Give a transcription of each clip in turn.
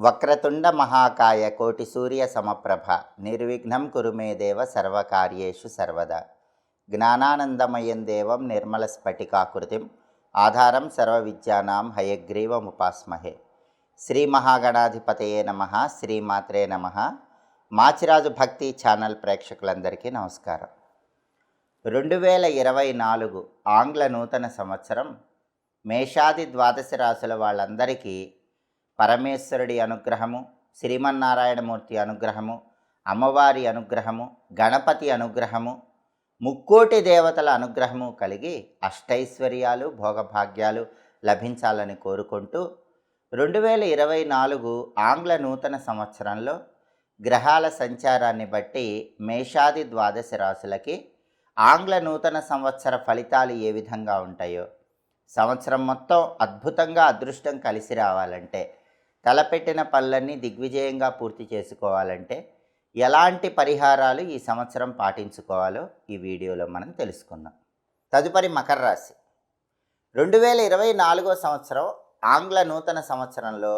వక్రతుండ మహాకాయ కోటి సూర్య సమప్రభ నిర్విఘ్నం కురుమే దేవ సర్వకార్యేషు సర్వదా. జ్ఞానానందమయం దేవం నిర్మల స్ఫటికాకృతిం ఆధారం సర్వ విద్యానాం హయగ్రీవముపాస్మహే శ్రీ మహాగణాధిపతయే నమ శ్రీమాత్రే నమ. మాచిరాజు భక్తి ఛానల్ ప్రేక్షకులందరికీ నమస్కారం. రెండు వేల ఇరవై నాలుగు ఆంగ్ల నూతన సంవత్సరం మేషాది ద్వాదశ రాశుల వాళ్ళందరికీ పరమేశ్వరుడి అనుగ్రహము శ్రీమన్నారాయణమూర్తి అనుగ్రహము అమ్మవారి అనుగ్రహము గణపతి అనుగ్రహము ముక్కోటి దేవతల అనుగ్రహము కలిగి అష్టైశ్వర్యాలు భోగభాగ్యాలు లభించాలని కోరుకుంటూ రెండు వేల ఇరవై నాలుగు ఆంగ్ల నూతన సంవత్సరంలో గ్రహాల సంచారాన్ని బట్టి మేషాది ద్వాదశ రాశులకి ఆంగ్ల నూతన సంవత్సర ఫలితాలు ఏ విధంగా ఉంటాయో సంవత్సరం మొత్తం అద్భుతంగా అదృష్టం కలిసి రావాలంటే తలపెట్టిన పనులన్నీ దిగ్విజయంగా పూర్తి చేసుకోవాలంటే ఎలాంటి పరిహారాలు ఈ సంవత్సరం పాటించుకోవాలో ఈ వీడియోలో మనం తెలుసుకుందాం. తదుపరి మకర రాశి. రెండు వేల ఇరవై నాలుగో సంవత్సరం ఆంగ్ల నూతన సంవత్సరంలో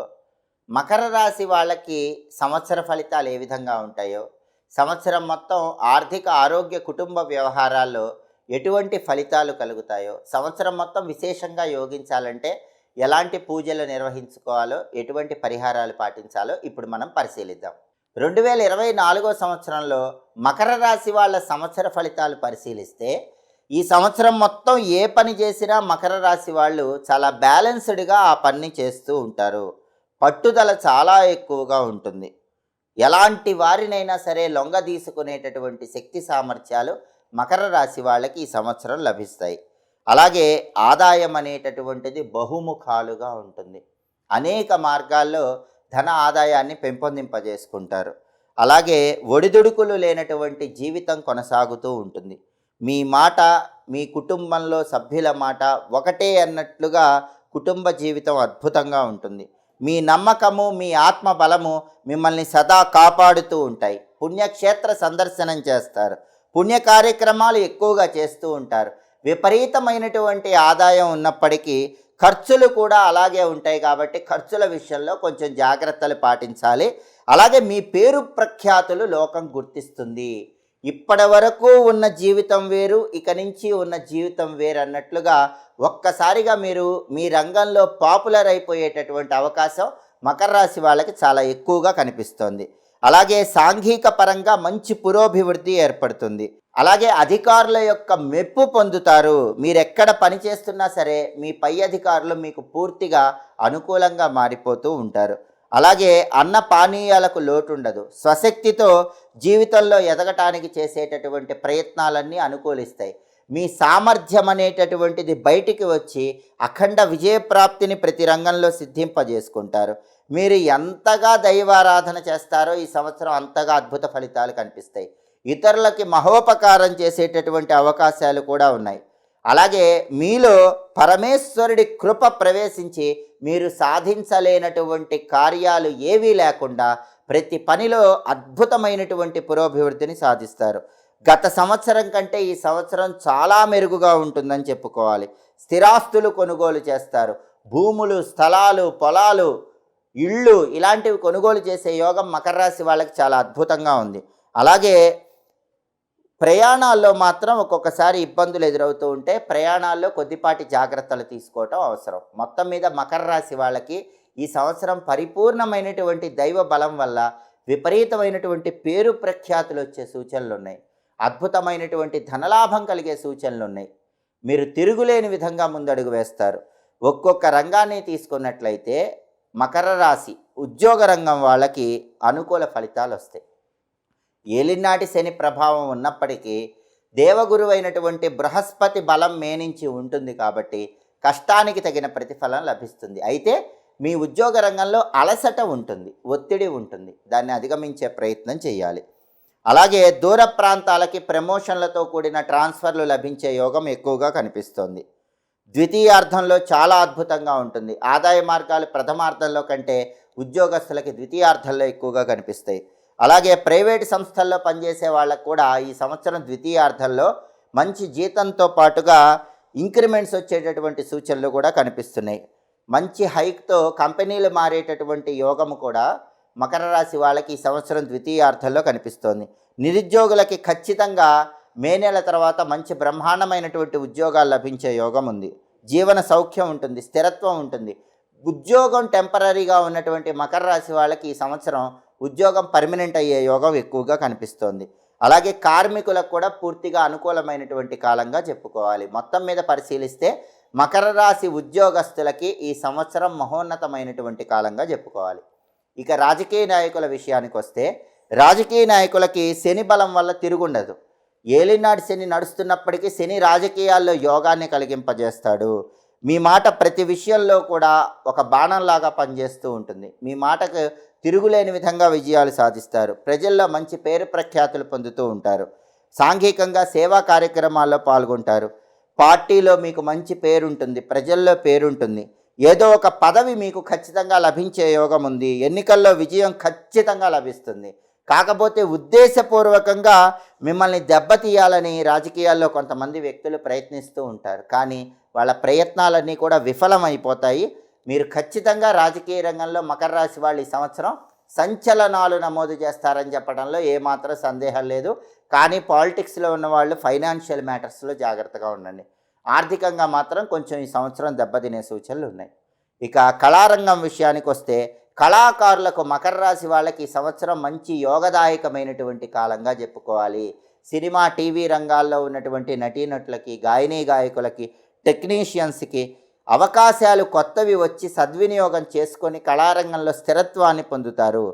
మకర రాశి వాళ్ళకి సంవత్సర ఫలితాలు ఏ విధంగా ఉంటాయో సంవత్సరం మొత్తం ఆర్థిక ఆరోగ్య కుటుంబ వ్యవహారాల్లో ఎటువంటి ఫలితాలు కలుగుతాయో సంవత్సరం మొత్తం విశేషంగా యోగించాలంటే ఎలాంటి పూజలు నిర్వహించుకోవాలో ఎటువంటి పరిహారాలు పాటించాలో ఇప్పుడు మనం పరిశీలిద్దాం. రెండు వేల ఇరవై నాలుగో సంవత్సరంలో మకర రాశి వాళ్ళ సంవత్సర ఫలితాలు పరిశీలిస్తే ఈ సంవత్సరం మొత్తం ఏ పని చేసినా మకర రాశి వాళ్ళు చాలా బ్యాలెన్స్డ్గా ఆ పని చేస్తూ ఉంటారు. పట్టుదల చాలా ఎక్కువగా ఉంటుంది. ఎలాంటి వారినైనా సరే లొంగ తీసుకునేటటువంటి శక్తి సామర్థ్యాలు మకర రాశి వాళ్ళకి ఈ సంవత్సరం లభిస్తాయి. అలాగే ఆదాయం అనేటటువంటిది బహుముఖాలుగా ఉంటుంది. అనేక మార్గాల్లో ధన ఆదాయాన్ని పెంపొందింపజేసుకుంటారు. అలాగే ఒడిదుడుకులు లేనటువంటి జీవితం కొనసాగుతూ ఉంటుంది. మీ మాట మీ కుటుంబంలో సభ్యుల మాట ఒకటే అన్నట్లుగా కుటుంబ జీవితం అద్భుతంగా ఉంటుంది. మీ నమ్మకము మీ ఆత్మ బలము మిమ్మల్ని సదా కాపాడుతూ ఉంటాయి. పుణ్యక్షేత్ర సందర్శనం చేస్తారు. పుణ్య కార్యక్రమాలు ఎక్కువగా చేస్తూ ఉంటారు. విపరీతమైనటువంటి ఆదాయం ఉన్నప్పటికీ ఖర్చులు కూడా అలాగే ఉంటాయి కాబట్టి ఖర్చుల విషయంలో కొంచెం జాగ్రత్తలు పాటించాలి. అలాగే మీ పేరు ప్రఖ్యాతులు లోకం గుర్తిస్తుంది. ఇప్పటి వరకు ఉన్న జీవితం వేరు ఇక నుంచి ఉన్న జీవితం వేరు అన్నట్లుగా ఒక్కసారిగా మీరు మీ రంగంలో పాపులర్ అయిపోయేటటువంటి అవకాశం మకర రాశి వాళ్ళకి చాలా ఎక్కువగా కనిపిస్తోంది. అలాగే సాంఘిక పరంగా మంచి పురోభివృద్ధి ఏర్పడుతుంది. అలాగే అధికారుల యొక్క మెప్పు పొందుతారు. మీరెక్కడ పనిచేస్తున్నా పని చేస్తున్నా సరే మీ పై అధికారులు మీకు పూర్తిగా అనుకూలంగా మారిపోతూ ఉంటారు. అలాగే అన్న పానీయాలకు లోటు ఉండదు స్వశక్తితో జీవితంలో ఎదగటానికి చేసేటటువంటి ప్రయత్నాలన్నీ అనుకూలిస్తాయి. మీ సామర్థ్యం అనేటటువంటిది బయటికి వచ్చి అఖండ విజయప్రాప్తిని ప్రతి రంగంలో సిద్ధింపజేసుకుంటారు. మీరు ఎంతగా దైవారాధన చేస్తారో ఈ సంవత్సరం అంతగా అద్భుత ఫలితాలు కనిపిస్తాయి. ఇతరులకి మహోపకారం చేసేటటువంటి అవకాశాలు కూడా ఉన్నాయి. అలాగే మీలో పరమేశ్వరుడి కృప ప్రవేశించి మీరు సాధించలేనటువంటి కార్యాలు ఏవీ లేకుండా ప్రతి పనిలో అద్భుతమైనటువంటి పురోభివృద్ధిని సాధిస్తారు. గత సంవత్సరం కంటే ఈ సంవత్సరం చాలా మెరుగుగా ఉంటుందని చెప్పుకోవాలి. స్థిరాస్తులు కొనుగోలు చేస్తారు. భూములు స్థలాలు పొలాలు ఇళ్ళు ఇలాంటివి కొనుగోలు చేసే యోగం మకర రాశి వాళ్ళకి చాలా అద్భుతంగా ఉంది. అలాగే ప్రయాణాల్లో మాత్రం ఒక్కొక్కసారి ఇబ్బందులు ఎదురవుతూ ఉంటే ప్రయాణాల్లో కొద్దిపాటి జాగ్రత్తలు తీసుకోవటం అవసరం. మొత్తం మీద మకర రాశి వాళ్ళకి ఈ సంవత్సరం పరిపూర్ణమైనటువంటి దైవ బలం వల్ల విపరీతమైనటువంటి పేరు ప్రఖ్యాతులు వచ్చే సూచనలు ఉన్నాయి. అద్భుతమైనటువంటి ధనలాభం కలిగే సూచనలు ఉన్నాయి. మీరు తిరుగులేని విధంగా ముందడుగు వేస్తారు. ఒక్కొక్క రంగాన్ని తీసుకున్నట్లయితే మకర రాశి ఉద్యోగ రంగం వాళ్ళకి అనుకూల ఫలితాలు వస్తాయి. ఏలినాటి శని ప్రభావం ఉన్నప్పటికీ దేవగురువైనటువంటి బృహస్పతి బలం మేనించి ఉంటుంది కాబట్టి కష్టానికి తగిన ప్రతిఫలం లభిస్తుంది. అయితే మీ ఉద్యోగ రంగంలో అలసట ఉంటుంది ఒత్తిడి ఉంటుంది. దాన్ని అధిగమించే ప్రయత్నం చేయాలి. అలాగే దూర ప్రాంతాలకి ప్రమోషన్లతో కూడిన ట్రాన్స్ఫర్లు లభించే యోగం ఎక్కువగా కనిపిస్తోంది. ద్వితీయార్థంలో చాలా అద్భుతంగా ఉంటుంది. ఆదాయ మార్గాలు ప్రథమార్థంలో కంటే ఉద్యోగస్తులకి ద్వితీయార్థంలో ఎక్కువగా కనిపిస్తాయి. అలాగే ప్రైవేట్ సంస్థల్లో పనిచేసే వాళ్ళకు కూడా ఈ సంవత్సరం ద్వితీయార్థంలో మంచి జీతంతో పాటుగా ఇంక్రిమెంట్స్ వచ్చేటటువంటి సూచనలు కూడా కనిపిస్తున్నాయి. మంచి హైక్తో కంపెనీలు మారేటటువంటి యోగము కూడా మకర రాశి వాళ్ళకి ఈ సంవత్సరం ద్వితీయార్థంలో కనిపిస్తోంది. నిరుద్యోగులకి ఖచ్చితంగా మే నెల తర్వాత మంచి బ్రహ్మాండమైనటువంటి ఉద్యోగాలు లభించే యోగం ఉంది. జీవన సౌఖ్యం ఉంటుంది స్థిరత్వం ఉంటుంది. ఉద్యోగం టెంపరీగా ఉన్నటువంటి మకర రాశి వాళ్ళకి ఈ సంవత్సరం ఉద్యోగం పర్మనెంట్ అయ్యే యోగం ఎక్కువగా కనిపిస్తోంది. అలాగే కార్మికులకు కూడా పూర్తిగా అనుకూలమైనటువంటి కాలంగా చెప్పుకోవాలి. మొత్తం మీద పరిశీలిస్తే మకర రాశి ఉద్యోగస్తులకి ఈ సంవత్సరం మహోన్నతమైనటువంటి కాలంగా చెప్పుకోవాలి. ఇక రాజకీయ నాయకుల విషయానికి వస్తే రాజకీయ నాయకులకి శని బలం వల్ల తిరుగుండదు. ఏలినాడు శని నడుస్తున్నప్పటికీ శని రాజకీయాల్లో యోగాన్ని కలిగింపజేస్తాడు. మీ మాట ప్రతి విషయంలో కూడా ఒక బాణంలాగా పనిచేస్తూ ఉంటుంది. మీ మాటకు తిరుగులేని విధంగా విజయాలు సాధిస్తారు. ప్రజల్లో మంచి పేరు ప్రఖ్యాతులు పొందుతూ ఉంటారు. సాంఘికంగా సేవా కార్యక్రమాల్లో పాల్గొంటారు. పార్టీలో మీకు మంచి పేరుంటుంది. ప్రజల్లో పేరుంటుంది. ఏదో ఒక పదవి మీకు ఖచ్చితంగా లభించే యోగం ఉంది. ఎన్నికల్లో విజయం ఖచ్చితంగా లభిస్తుంది. కాకపోతే ఉద్దేశపూర్వకంగా మిమ్మల్ని దెబ్బతీయాలని రాజకీయాల్లో కొంతమంది వ్యక్తులు ప్రయత్నిస్తూ ఉంటారు. కానీ వాళ్ళ ప్రయత్నాలన్నీ కూడా విఫలమైపోతాయి. మీరు ఖచ్చితంగా రాజకీయ రంగంలో మకర రాశి వాళ్ళు ఈ సంవత్సరం సంచలనాలు నమోదు చేస్తారని చెప్పడంలో ఏమాత్రం సందేహం లేదు. కానీ పాలిటిక్స్లో ఉన్న వాళ్ళు ఫైనాన్షియల్ మ్యాటర్స్లో జాగ్రత్తగా ఉండండి. ఆర్థికంగా మాత్రం కొంచెం ఈ సంవత్సరం దెబ్బతినే సూచనలు ఉన్నాయి. ఇక కళారంగం విషయానికి వస్తే కళాకారులకు మకర రాశి వాళ్ళకి ఈ సంవత్సరం మంచి యోగదాయకమైనటువంటి కాలంగా చెప్పుకోవాలి. సినిమా టీవీ రంగాల్లో ఉన్నటువంటి నటీనటులకి గాయనీ గాయకులకి టెక్నీషియన్స్కి అవకాశాలు కొత్తవి వచ్చి సద్వినియోగం చేసుకొని కళారంగంలో స్థిరత్వాన్ని పొందుతారు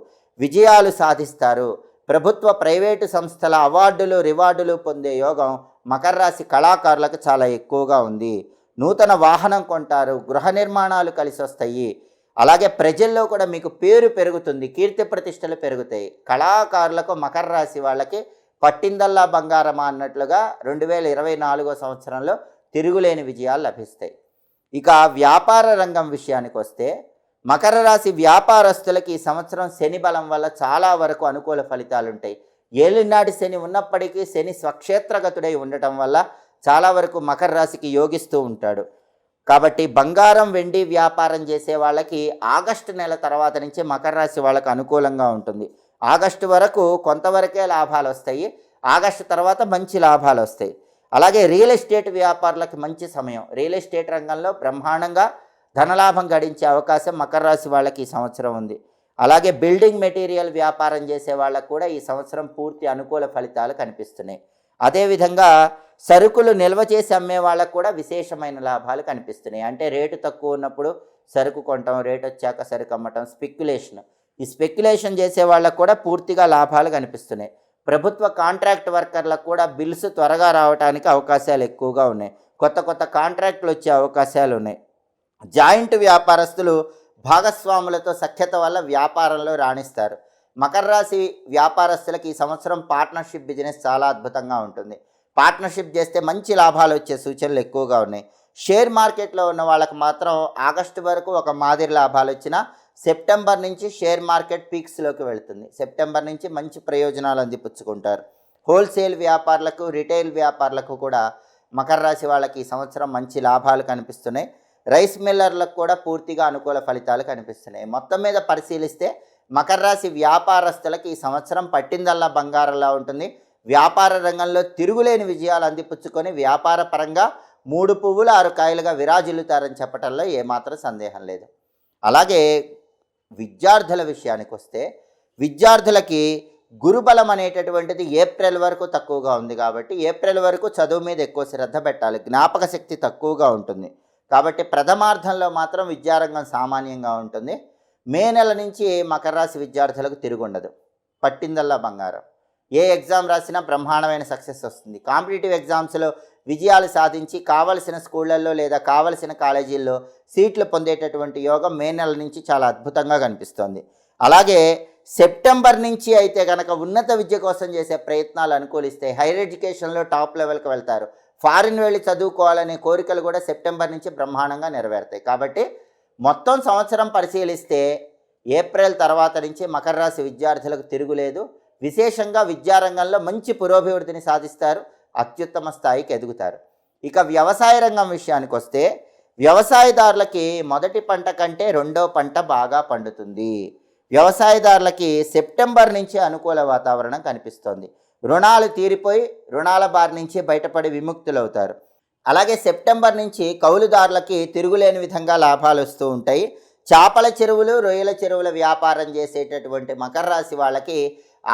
విజయాలు సాధిస్తారు. ప్రభుత్వ ప్రైవేటు సంస్థల అవార్డులు రివార్డులు పొందే యోగం మకర రాశి కళాకారులకు చాలా ఎక్కువగా ఉంది. నూతన వాహనం కొంటారు గృహ నిర్మాణాలు కలిసి వస్తాయి. అలాగే ప్రజల్లో కూడా మీకు పేరు పెరుగుతుంది కీర్తి ప్రతిష్టలు పెరుగుతాయి. కళాకారులకు మకర రాశి వాళ్ళకి పట్టిందల్లా బంగారమా అన్నట్లుగా రెండు వేల ఇరవై నాలుగో సంవత్సరంలో తిరుగులేని విజయాలు లభిస్తాయి. ఇక వ్యాపార రంగం విషయానికి వస్తే మకర రాశి వ్యాపారస్తులకి ఈ సంవత్సరం శని బలం వల్ల చాలా వరకు అనుకూల ఫలితాలు ఉంటాయి. ఏలినాటి శని ఉన్నప్పటికీ శని స్వక్షేత్రగతుడై ఉండటం వల్ల చాలా వరకు మకర రాశికి యోగిస్తూ ఉంటాడు. కాబట్టి బంగారం వెండి వ్యాపారం చేసే వాళ్ళకి ఆగస్టు నెల తర్వాత నుంచి మకర రాశి వాళ్ళకి అనుకూలంగా ఉంటుంది. ఆగస్టు వరకు కొంతవరకే లాభాలు వస్తాయి. ఆగస్టు తర్వాత మంచి లాభాలు వస్తాయి. అలాగే రియల్ ఎస్టేట్ వ్యాపారులకు మంచి సమయం. రియల్ ఎస్టేట్ రంగంలో బ్రహ్మాండంగా ధనలాభం గడించే అవకాశం మకర రాశి వాళ్ళకి ఈ సంవత్సరం ఉంది. అలాగే బిల్డింగ్ మెటీరియల్ వ్యాపారం చేసే వాళ్ళకు కూడా ఈ సంవత్సరం పూర్తి అనుకూల ఫలితాలు కనిపిస్తున్నాయి. అదేవిధంగా సరుకులు నిల్వ చేసి అమ్మే వాళ్ళకు కూడా విశేషమైన లాభాలు కనిపిస్తున్నాయి. అంటే రేటు తక్కువ ఉన్నప్పుడు సరుకు కొనటం రేటు వచ్చాక సరుకు అమ్మటం స్పెక్యులేషన్. ఈ స్పెక్యులేషన్ చేసే వాళ్ళకు కూడా పూర్తిగా లాభాలు కనిపిస్తున్నాయి. ప్రభుత్వ కాంట్రాక్ట్ వర్కర్లకు కూడా బిల్స్ త్వరగా రావడానికి అవకాశాలు ఎక్కువగా ఉన్నాయి. కొత్త కొత్త కాంట్రాక్టులు వచ్చే అవకాశాలు ఉన్నాయి. జాయింట్ వ్యాపారస్తులు భాగస్వాములతో సఖ్యత వల్ల వ్యాపారంలో రాణిస్తారు. మకర రాశి వ్యాపారస్తులకు ఈ సంవత్సరం పార్ట్నర్షిప్ బిజినెస్ చాలా అద్భుతంగా ఉంటుంది. పార్ట్నర్షిప్ చేస్తే మంచి లాభాలు వచ్చే సూచనలు ఎక్కువగా ఉన్నాయి. షేర్ మార్కెట్లో ఉన్న వాళ్ళకు మాత్రం ఆగస్టు వరకు ఒక మాదిరి లాభాలు వచ్చినా సెప్టెంబర్ నుంచి షేర్ మార్కెట్ పీక్స్లోకి వెళుతుంది. సెప్టెంబర్ నుంచి మంచి ప్రయోజనాలు అందిపుచ్చుకుంటారు. హోల్సేల్ వ్యాపారులకు రిటైల్ వ్యాపారులకు కూడా మకర రాశి వాళ్ళకి ఈ సంవత్సరం మంచి లాభాలు కనిపిస్తున్నాయి. రైస్ మిల్లర్లకు కూడా పూర్తిగా అనుకూల ఫలితాలు కనిపిస్తున్నాయి. మొత్తం మీద పరిశీలిస్తే మకర రాశి వ్యాపారస్తులకి ఈ సంవత్సరం పట్టిందల్లా బంగారంలా ఉంటుంది. వ్యాపార రంగంలో తిరుగులేని విజయాలు అందిపుచ్చుకొని వ్యాపార పరంగా మూడు పువ్వులు ఆరు కాయలుగా విరాజిల్లుతారని చెప్పటంలో ఏమాత్రం సందేహం లేదు. అలాగే విద్యార్థుల విషయానికి వస్తే విద్యార్థులకి గురుబలం అనేటటువంటిది ఏప్రిల్ వరకు తక్కువగా ఉంది కాబట్టి ఏప్రిల్ వరకు చదువు మీద ఎక్కువ శ్రద్ధ పెట్టాలి. జ్ఞాపక శక్తి తక్కువగా ఉంటుంది. కాబట్టి ప్రథమార్థంలో మాత్రం విద్యారంగం సామాన్యంగా ఉంటుంది. మే నెల నుంచి మకర రాశి విద్యార్థులకు తిరుగుండదు. పట్టిందల్లా బంగారం. ఏ ఎగ్జామ్ రాసినా బ్రహ్మాండమైన సక్సెస్ వస్తుంది. కాంపిటేటివ్ ఎగ్జామ్స్లో విజయాలు సాధించి కావలసిన స్కూళ్ళల్లో లేదా కావలసిన కాలేజీల్లో సీట్లు పొందేటటువంటి యోగం మే నెల నుంచి చాలా అద్భుతంగా కనిపిస్తోంది. అలాగే సెప్టెంబర్ నుంచి అయితే కనుక ఉన్నత విద్య కోసం చేసే ప్రయత్నాలు అనుకూలిస్తాయి హైయర్ ఎడ్యుకేషన్లో టాప్ లెవెల్కి వెళ్తారు. ఫారిన్ వెళ్ళి చదువుకోవాలనే కోరికలు కూడా సెప్టెంబర్ నుంచి బ్రహ్మాండంగా నెరవేరుతాయి. కాబట్టి మొత్తం సంవత్సరం పరిశీలిస్తే ఏప్రిల్ తర్వాత నుంచి మకర రాశి విద్యార్థులకు తిరుగులేదు. విశేషంగా విద్యారంగంలో మంచి పురోభివృద్ధిని సాధిస్తారు అత్యుత్తమ స్థాయికి ఎదుగుతారు. ఇక వ్యవసాయ రంగం విషయానికి వస్తే వ్యవసాయదారులకి మొదటి పంట కంటే రెండో పంట బాగా పండుతుంది. వ్యవసాయదారులకి సెప్టెంబర్ నుంచి అనుకూల వాతావరణం కనిపిస్తోంది. రుణాలు తీరిపోయి రుణాల బారి నుంచి బయటపడి విముక్తులవుతారు. అలాగే సెప్టెంబర్ నుంచి కౌలుదారులకి తిరుగులేని విధంగా లాభాలు వస్తూ ఉంటాయి. చేపల చెరువులు రొయ్యల చెరువుల వ్యాపారం చేసేటటువంటి మకర రాశి వాళ్ళకి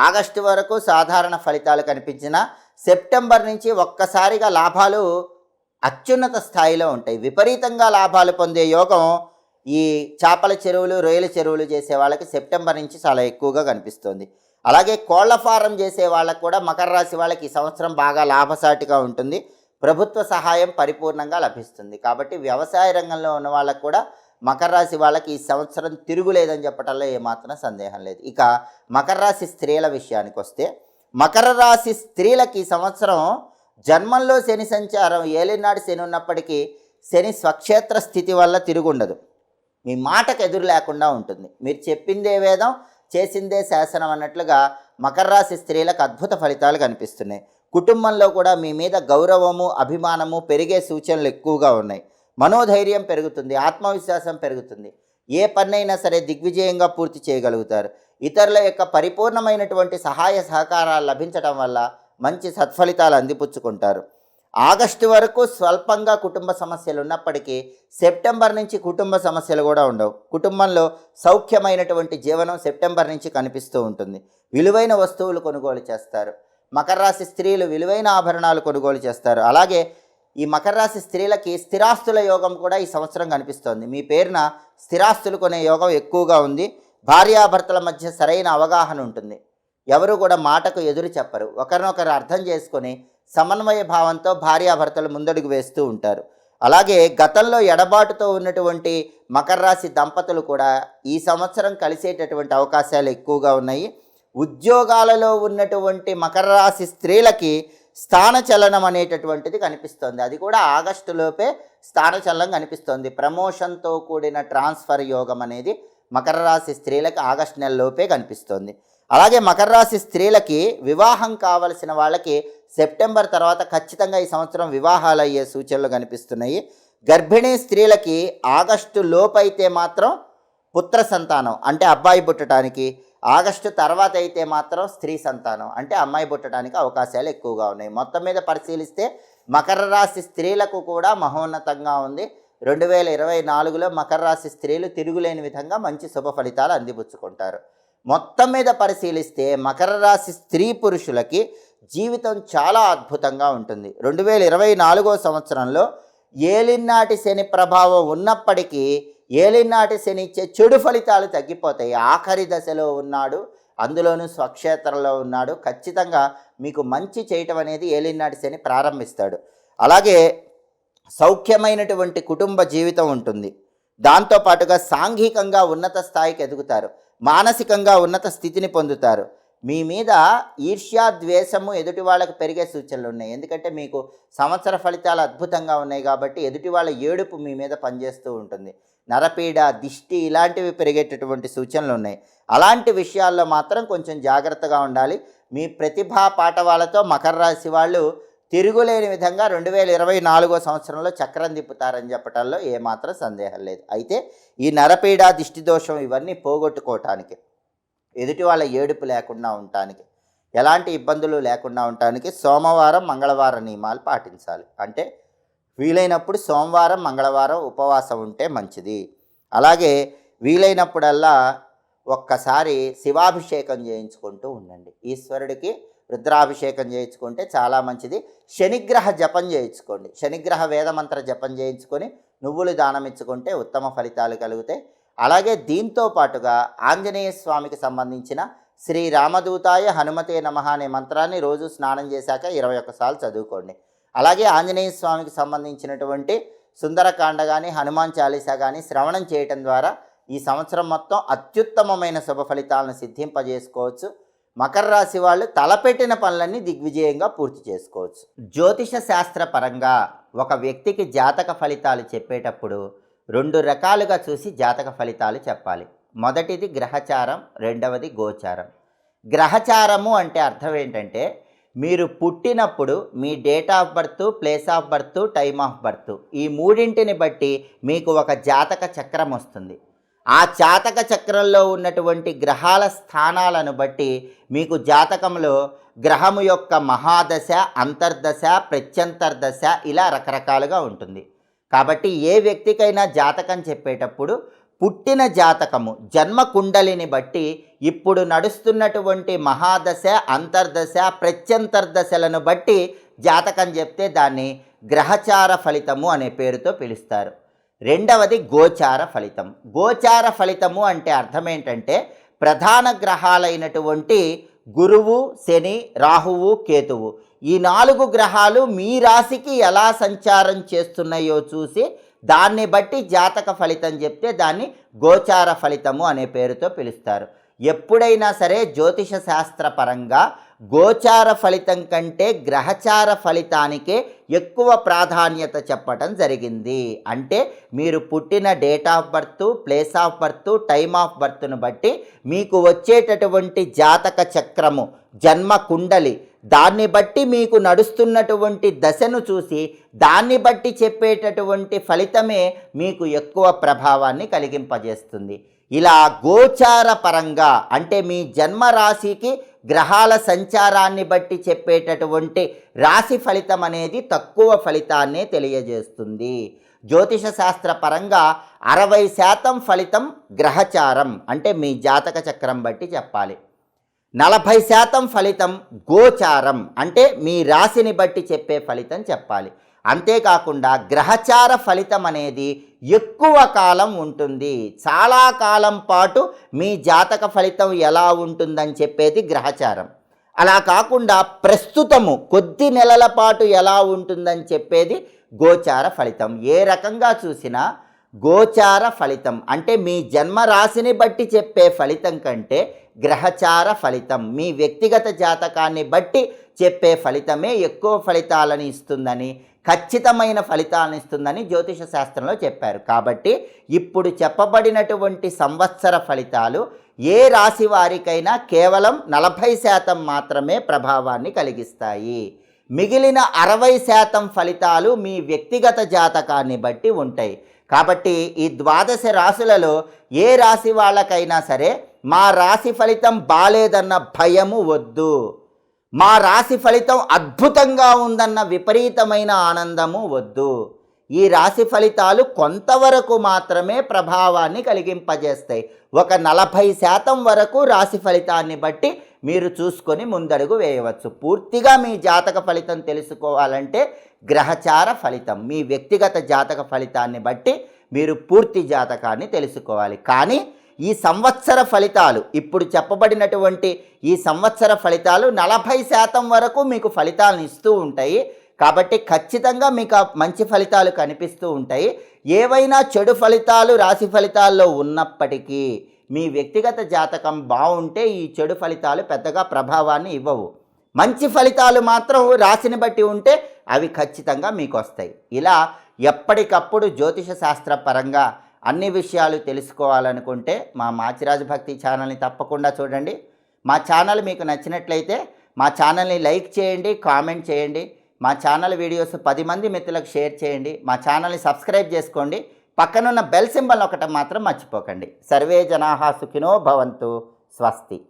ఆగస్టు వరకు సాధారణ ఫలితాలు కనిపించిన సెప్టెంబర్ నుంచి ఒక్కసారిగా లాభాలు అత్యున్నత స్థాయిలో ఉంటాయి. విపరీతంగా లాభాలు పొందే యోగం ఈ చేపల చెరువులు రొయ్యల చెరువులు చేసే వాళ్ళకి సెప్టెంబర్ నుంచి చాలా ఎక్కువగా కనిపిస్తుంది. అలాగే కోళ్ళ ఫారం చేసే వాళ్ళకు కూడా మకర రాశి వాళ్ళకి ఈ సంవత్సరం బాగా లాభసాటిగా ఉంటుంది. ప్రభుత్వ సహాయం పరిపూర్ణంగా లభిస్తుంది. కాబట్టి వ్యవసాయ రంగంలో ఉన్న వాళ్ళకు కూడా మకర రాశి వాళ్ళకి ఈ సంవత్సరం తిరుగులేదని చెప్పటంలో ఏమాత్రం సందేహం లేదు. ఇక మకర రాశి స్త్రీల విషయానికి వస్తే మకర రాశి స్త్రీలకి ఈ సంవత్సరం జన్మంలో శని సంచారం ఏలినాడు శని ఉన్నప్పటికీ శని స్వక్షేత్ర స్థితి వల్ల తిరుగుండదు. మీ మాటకు ఎదురు లేకుండా ఉంటుంది. మీరు చెప్పిందే వేదం చేసిందే శాసనం అన్నట్లుగా మకర రాశి స్త్రీలకు అద్భుత ఫలితాలు కనిపిస్తున్నాయి. కుటుంబంలో కూడా మీ మీద గౌరవము అభిమానము పెరిగే సూచనలు ఎక్కువగా ఉన్నాయి. మనోధైర్యం పెరుగుతుంది ఆత్మవిశ్వాసం పెరుగుతుంది. ఏ పనైనా సరే దిగ్విజయంగా పూర్తి చేయగలుగుతారు. ఇతరుల యొక్క పరిపూర్ణమైనటువంటి సహాయ సహకారాలు లభించడం వల్ల మంచి సత్ఫలితాలు అందిపుచ్చుకుంటారు. ఆగస్టు వరకు స్వల్పంగా కుటుంబ సమస్యలు ఉన్నప్పటికీ సెప్టెంబర్ నుంచి కుటుంబ సమస్యలు కూడా ఉండవు. కుటుంబంలో సౌఖ్యమైనటువంటి జీవనం సెప్టెంబర్ నుంచి కనిపిస్తూ ఉంటుంది. విలువైన వస్తువులు కొనుగోలు చేస్తారు. మకర రాశి స్త్రీలు విలువైన ఆభరణాలు కొనుగోలు చేస్తారు. అలాగే ఈ మకర రాశి స్త్రీలకి స్థిరాస్తుల యోగం కూడా ఈ సంవత్సరం కనిపిస్తోంది. మీ పేరున స్థిరాస్తులు కొనే యోగం ఎక్కువగా ఉంది. భార్యాభర్తల మధ్య సరైన అవగాహన ఉంటుంది. ఎవరు కూడా మాటకు ఎదురు చెప్పరు. ఒకరినొకరు అర్థం చేసుకొని సమన్వయ భావంతో భార్యాభర్తలు ముందడుగు వేస్తూ ఉంటారు. అలాగే గతంలో ఎడబాటుతో ఉన్నటువంటి మకర రాశి దంపతులు కూడా ఈ సంవత్సరం కలిసేటటువంటి అవకాశాలు ఎక్కువగా ఉన్నాయి. ఉద్యోగాలలో ఉన్నటువంటి మకర రాశి స్త్రీలకి స్థానచలనం అనేటటువంటిది కనిపిస్తోంది. అది కూడా ఆగస్టులోపే స్థానచలనం కనిపిస్తోంది. ప్రమోషన్తో కూడిన ట్రాన్స్ఫర్ యోగం అనేది మకర రాశి స్త్రీలకి ఆగస్టు నెలలోపే కనిపిస్తోంది. అలాగే మకర రాశి స్త్రీలకి వివాహం కావలసిన వాళ్ళకి సెప్టెంబర్ తర్వాత ఖచ్చితంగా ఈ సంవత్సరం వివాహాలు అయ్యే సూచనలు కనిపిస్తున్నాయి. గర్భిణీ స్త్రీలకి ఆగస్టు లోపైతే మాత్రం పుత్ర సంతానం అంటే అబ్బాయి పుట్టడానికి ఆగస్టు తర్వాత అయితే మాత్రం స్త్రీ సంతానం అంటే అమ్మాయి పుట్టడానికి అవకాశాలు ఎక్కువగా ఉన్నాయి. మొత్తం మీద పరిశీలిస్తే మకర రాశి స్త్రీలకు కూడా మహోన్నతంగా ఉంది. రెండు వేల ఇరవై నాలుగులో మకర రాశి స్త్రీలు తిరుగులేని విధంగా మంచి శుభ ఫలితాలు అందిపుచ్చుకుంటారు. మొత్తం మీద పరిశీలిస్తే మకర రాశి స్త్రీ పురుషులకి జీవితం చాలా అద్భుతంగా ఉంటుంది. రెండు వేల ఇరవై నాలుగో సంవత్సరంలో ఏలినాటి శని ప్రభావం ఉన్నప్పటికీ ఏలినాటి శని ఇచ్చే చెడు ఫలితాలు తగ్గిపోతాయి. ఆఖరి దశలో ఉన్నాడు అందులోనూ స్వక్షేత్రంలో ఉన్నాడు. ఖచ్చితంగా మీకు మంచి చేయటం అనేది ఏలినాటి శని ప్రారంభిస్తాడు. అలాగే సౌఖ్యమైనటువంటి కుటుంబ జీవితం ఉంటుంది. దాంతోపాటుగా సాంఘికంగా ఉన్నత స్థాయికి ఎదుగుతారు. మానసికంగా ఉన్నత స్థితిని పొందుతారు. మీ మీద ఈర్ష్యా ద్వేషము ఎదుటి వాళ్ళకు పెరిగే సూచనలు ఉన్నాయి. ఎందుకంటే మీకు సంవత్సర ఫలితాలు అద్భుతంగా ఉన్నాయి కాబట్టి ఎదుటి వాళ్ళ ఏడుపు మీ మీద పనిచేస్తూ ఉంటుంది. నరపీడ దిష్టి ఇలాంటివి పెరిగేటటువంటి సూచనలు ఉన్నాయి. అలాంటి విషయాల్లో మాత్రం కొంచెం జాగ్రత్తగా ఉండాలి. మీ ప్రతిభా పాఠవాలతో మకర రాశి వాళ్ళు తిరుగులేని విధంగా రెండు వేల ఇరవై నాలుగో సంవత్సరంలో చక్రం తిప్పుతారని చెప్పటంలో ఏమాత్రం సందేహం లేదు. అయితే ఈ నరపీడ దిష్టి దోషం ఇవన్నీ పోగొట్టుకోవటానికి ఎదుటి వాళ్ళ ఏడుపు లేకుండా ఉండటానికి ఎలాంటి ఇబ్బందులు లేకుండా ఉండటానికి సోమవారం మంగళవారం నియమాలు పాటించాలి. అంటే వీలైనప్పుడు సోమవారం మంగళవారం ఉపవాసం ఉంటే మంచిది. అలాగే వీలైనప్పుడల్లా ఒక్కసారి శివాభిషేకం చేయించుకుంటూ ఉండండి. ఈశ్వరుడికి రుద్రాభిషేకం చేయించుకుంటే చాలా మంచిది. శనిగ్రహ జపం చేయించుకోండి. శనిగ్రహ వేదమంత్ర జపం చేయించుకొని నువ్వులు దానం ఇచ్చుకుంటే ఉత్తమ ఫలితాలు కలుగుతాయి. అలాగే దీంతో పాటుగా ఆంజనేయ స్వామికి సంబంధించిన శ్రీ రామదూతాయ హనుమతే నమ అనే మంత్రాన్ని రోజు స్నానం చేశాక ఇరవై ఒక్కసార్లు చదువుకోండి. అలాగే ఆంజనేయ స్వామికి సంబంధించినటువంటి సుందరకాండ కానీ హనుమాన్ చాలీసా కానీ శ్రవణం చేయటం ద్వారా ఈ సంవత్సరం మొత్తం అత్యుత్తమమైన శుభ ఫలితాలను సిద్ధింపజేసుకోవచ్చు. మకర రాశి వాళ్ళు తలపెట్టిన పనులన్నీ దిగ్విజయంగా పూర్తి చేసుకోవచ్చు. జ్యోతిష శాస్త్ర పరంగా ఒక వ్యక్తికి జాతక ఫలితాలు చెప్పేటప్పుడు రెండు రకాలుగా చూసి జాతక ఫలితాలు చెప్పాలి. మొదటిది గ్రహచారం రెండవది గోచారం. గ్రహచారము అంటే అర్థం ఏంటంటే మీరు పుట్టినప్పుడు మీ date of birth place of birth time of birth ఈ మూడింటిని బట్టి మీకు ఒక జాతక చక్రం వస్తుంది. ఆ జాతక చక్రంలో ఉన్నటువంటి గ్రహాల స్థానాలను బట్టి మీకు జాతకంలో గ్రహము యొక్క మహాదశ అంతర్దశ ప్రత్యంతర్దశ ఇలా రకరకాలుగా ఉంటుంది. కాబట్టి ఏ వ్యక్తికైనా జాతకం చెప్పేటప్పుడు పుట్టిన జాతకము జన్మ కుండలిని బట్టి ఇప్పుడు నడుస్తున్నటువంటి మహాదశ అంతర్దశ ప్రత్యంతర్దశలను బట్టి జాతకం చెప్తే దాన్ని గ్రహచార ఫలితము అనే పేరుతో పిలుస్తారు. రెండవది గోచార ఫలితం. గోచార ఫలితము అంటే అర్థం ఏంటంటే ప్రధాన గ్రహాలైనటువంటి గురువు శని రాహువు కేతువు. ఈ నాలుగు గ్రహాలు మీ రాశికి ఎలా సంచారం చేస్తున్నాయో చూసి దాన్ని బట్టి జాతక ఫలితం చెప్తే దాన్ని గోచార ఫలితము అనే పేరుతో పిలుస్తారు. ఎప్పుడైనా సరే జ్యోతిష శాస్త్ర పరంగా గోచార ఫలితం కంటే గ్రహచార ఫలితానికే ఎక్కువ ప్రాధాన్యత చెప్పటం జరిగింది. అంటే మీరు పుట్టిన date of birth place of birth time of బర్త్ను బట్టి మీకు వచ్చేటటువంటి జాతక చక్రము జన్మ కుండలి దాన్ని బట్టి మీకు నడుస్తున్నటువంటి దశను చూసి దాన్ని బట్టి చెప్పేటటువంటి ఫలితమే మీకు ఎక్కువ ప్రభావాన్ని కలిగింపజేస్తుంది. ఇలా గోచార పరంగా అంటే మీ జన్మ రాశికి గ్రహాల సంచారాన్ని బట్టి చెప్పేటటువంటి రాశి ఫలితం అనేది తక్కువ ఫలితాన్నే తెలియజేస్తుంది. జ్యోతిష శాస్త్ర పరంగా అరవై శాతం ఫలితం గ్రహచారం అంటే మీ జాతక చక్రం బట్టి చెప్పాలి. నలభై శాతం ఫలితం గోచారం అంటే మీ రాశిని బట్టి చెప్పే ఫలితం చెప్పాలి. అంతేకాకుండా గ్రహచార ఫలితం అనేది ఎక్కువ కాలం ఉంటుంది. చాలా కాలం పాటు మీ జాతక ఫలితం ఎలా ఉంటుందని చెప్పేది గ్రహచారం. అలా కాకుండా ప్రస్తుతము కొద్ది నెలల పాటు ఎలా ఉంటుందని చెప్పేది గోచార ఫలితం. ఏ రకంగా చూసినా గోచార ఫలితం అంటే మీ జన్మ రాశిని బట్టి చెప్పే ఫలితం కంటే గ్రహచార ఫలితం మీ వ్యక్తిగత జాతకాన్ని బట్టి చెప్పే ఫలితమే ఎక్కువ ఫలితాలను ఇస్తుందని ఖచ్చితమైన ఫలితాలను ఇస్తుందని జ్యోతిష శాస్త్రంలో చెప్పారు. కాబట్టి ఇప్పుడు చెప్పబడినటువంటి సంవత్సర ఫలితాలు ఏ రాశి వారికైనా కేవలం నలభై శాతం మాత్రమే ప్రభావాన్ని కలిగిస్తాయి. మిగిలిన అరవై శాతం ఫలితాలు మీ వ్యక్తిగత జాతకాన్ని బట్టి ఉంటాయి. కాబట్టి ఈ ద్వాదశ రాశులలో ఏ రాశి వాళ్ళకైనా సరే మా రాశి ఫలితం బాలేదన్న భయము వద్దు. మా రాశి ఫలితం అద్భుతంగా ఉందన్న విపరీతమైన ఆనందము వద్దు. ఈ రాశి ఫలితాలు కొంతవరకు మాత్రమే ప్రభావాన్ని కలిగింపజేస్తాయి. ఒక నలభై శాతం వరకు రాశి ఫలితాన్ని బట్టి మీరు చూసుకొని ముందడుగు వేయవచ్చు. పూర్తిగా మీ జాతక ఫలితం తెలుసుకోవాలంటే గ్రహచార ఫలితం. మీ వ్యక్తిగత జాతక ఫలితాన్ని బట్టి మీరు పూర్తి జాతకాన్ని తెలుసుకోవాలి. కానీ ఈ సంవత్సర ఫలితాలు ఇప్పుడు చెప్పబడినటువంటి ఈ సంవత్సర ఫలితాలు నలభై శాతం వరకు మీకు ఫలితాలను ఇస్తూ ఉంటాయి. కాబట్టి ఖచ్చితంగా మీకు మంచి ఫలితాలు కనిపిస్తూ ఉంటాయి. ఏవైనా చెడు ఫలితాలు రాశి ఫలితాల్లో ఉన్నప్పటికీ మీ వ్యక్తిగత జాతకం బాగుంటే ఈ చెడు ఫలితాలు పెద్దగా ప్రభావాన్ని ఇవ్వవు. మంచి ఫలితాలు మాత్రం రాశిని బట్టి ఉంటే అవి ఖచ్చితంగా మీకు వస్తాయి. ఇలా ఎప్పటికప్పుడు జ్యోతిష శాస్త్ర పరంగా అన్ని విషయాలు తెలుసుకోవాలనుకుంటే మా మాచిరాజు భక్తి ఛానల్ని తప్పకుండా చూడండి. మా ఛానల్ మీకు నచ్చినట్లయితే మా ఛానల్ని లైక్ చేయండి కామెంట్ చేయండి. మా ఛానల్ వీడియోస్ పది మంది మిత్రులకు షేర్ చేయండి. మా ఛానల్ని సబ్స్క్రైబ్ చేసుకోండి. పక్కనున్న బెల్ సింబల్ ఒకటి మాత్రం మర్చిపోకండి. సర్వే జనాహా సుఖినో భవంతు. స్వస్తి.